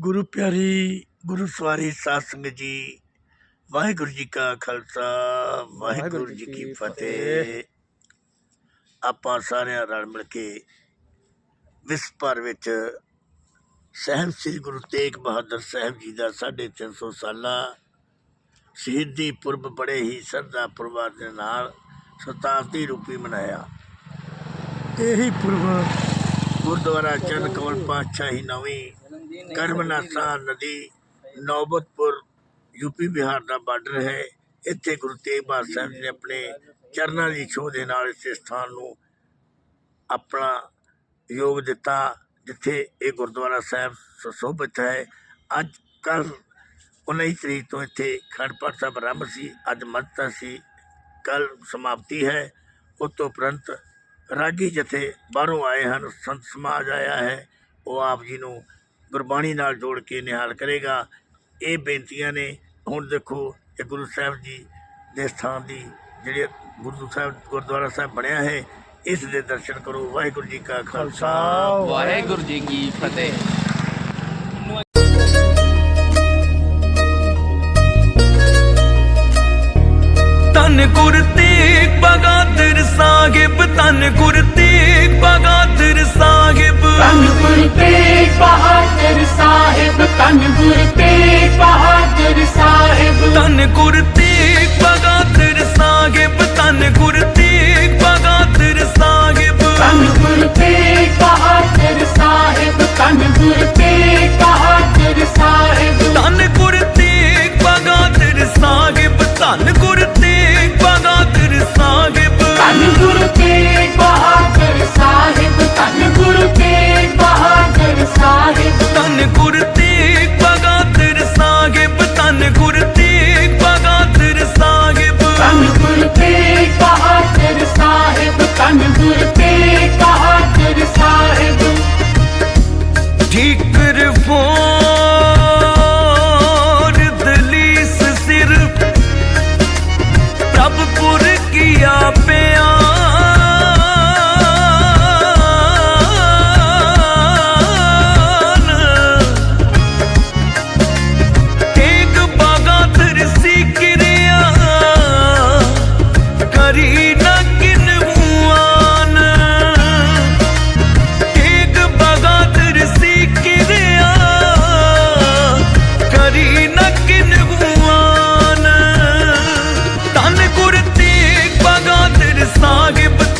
ਗੁਰੂ ਪਿਆਰੀ ਗੁਰੂ ਸਵਾਰੀ ਸਾਧ ਸੰਗਤ ਜੀ ਵਾਹਿਗੁਰੂ ਜੀ ਕਾ ਖਾਲਸਾ ਵਾਹਿਗੁਰੂ ਜੀ ਕੀ ਫਤਿਹ। ਆਪਾਂ ਸਾਰਿਆਂ ਰਲ ਮਿਲ ਕੇ ਵਿਸ਼ਵ ਭਰ ਵਿੱਚ ਸਹਿਬ ਸ੍ਰੀ ਗੁਰੂ ਤੇਗ ਬਹਾਦਰ ਸਾਹਿਬ ਜੀ ਦਾ 350 ਸਾਲਾ ਸ਼ਹੀਦੀ ਪੁਰਬ ਬੜੇ ਹੀ ਸਰਦਾ ਪਰਿਵਾਰ ਦੇ ਨਾਲ ਸ਼ਤਾਬਦੀ ਰੂਪੀ ਮਨਾਇਆ। ਇਹੀ ਪੁਰਬ ਗੁਰਦੁਆਰਾ ਚਰਨ ਕਮਲ ਪਾਤਸ਼ਾਹੀ ਨਵੀਂ ਕਰਮਨਾਸਾ ਨਦੀ ਨੌਬਤਪੁਰ ਯੂਪੀ ਬਿਹਾਰ ਦਾ ਬਾਰਡਰ ਹੈ। ਇੱਥੇ ਗੁਰੂ ਤੇਗ ਬਹਾਦਰ ਸਾਹਿਬ ਜੀ ਨੇ ਆਪਣੇ ਚਰਨਾਂ ਦੀ ਛੋਹ ਦੇ ਨਾਲ ਇਸ ਸਥਾਨ ਨੂੰ ਆਪਣਾ ਯੋਗ ਦਿੱਤਾ, ਜਿੱਥੇ ਇਹ ਗੁਰਦੁਆਰਾ ਸਾਹਿਬ ਸੁਸ਼ੋਭਿਤ ਹੈ। ਅੱਜ ਕੱਲ 19 ਤਰੀਕ ਤੋਂ ਇੱਥੇ ਖੰਡ ਪਾਠ ਸਾਹਿਬ ਆਰੰਭ ਸੀ, ਅੱਜ ਮੱਤਾ ਸੀ ਕੱਲ ਸਮਾਪਤੀ ਹੈ। ਉਸ ਤੋਂ ਉਪਰੰਤ ਰਾਗੀ ਜਥੇ ਬਾਹਰੋਂ ਆਏ ਹਨ, ਸੰਤ ਸਮਾਜ ਆਇਆ ਹੈ। ਉਹ ਆਪ ਜੀ ਨੂੰ ਗੁਰਬਾਣੀ ਨਾਲ ਜੋੜ ਕੇ ਨਿਹਾਲ ਕਰੇਗਾ। ਇਹ ਬੇਨਤੀਆਂ ਨੇ ਹੁਣ ਦੇਖੋ ਇਹ ਗੁਰੂ ਸਾਹਿਬ ਜੀ ਦੇ ਸਥਾਨ ਦੀ ਜਿਹੜੇ ਗੁਰੂ ਸਾਹਿਬ, ਗੁਰਦੁਆਰਾ ਸਾਹਿਬ ਬਣਿਆ ਹੈ, ਇਸ ਦੇ ਦਰਸ਼ਨ ਕਰੋ। ਵਾਹਿਗੁਰੂ ਜੀ ਕਾ ਖਾਲਸਾ। ਵਾਹਿਗੁਰੂ ਜੀ ਕੀ ਫਤਿਹ। ਤਨ ਗੁਰ ਤੇਗ ਬਹਾਦਰ ਸਾਹਿਬ ਤਨ ਗੁਰ ਤੇਗ ਬਹਾਦਰ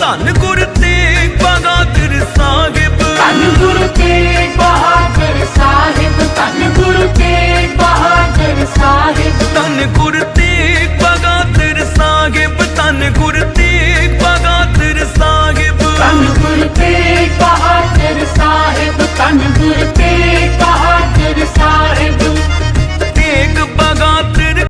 ਧੰਨ ਗੁਰ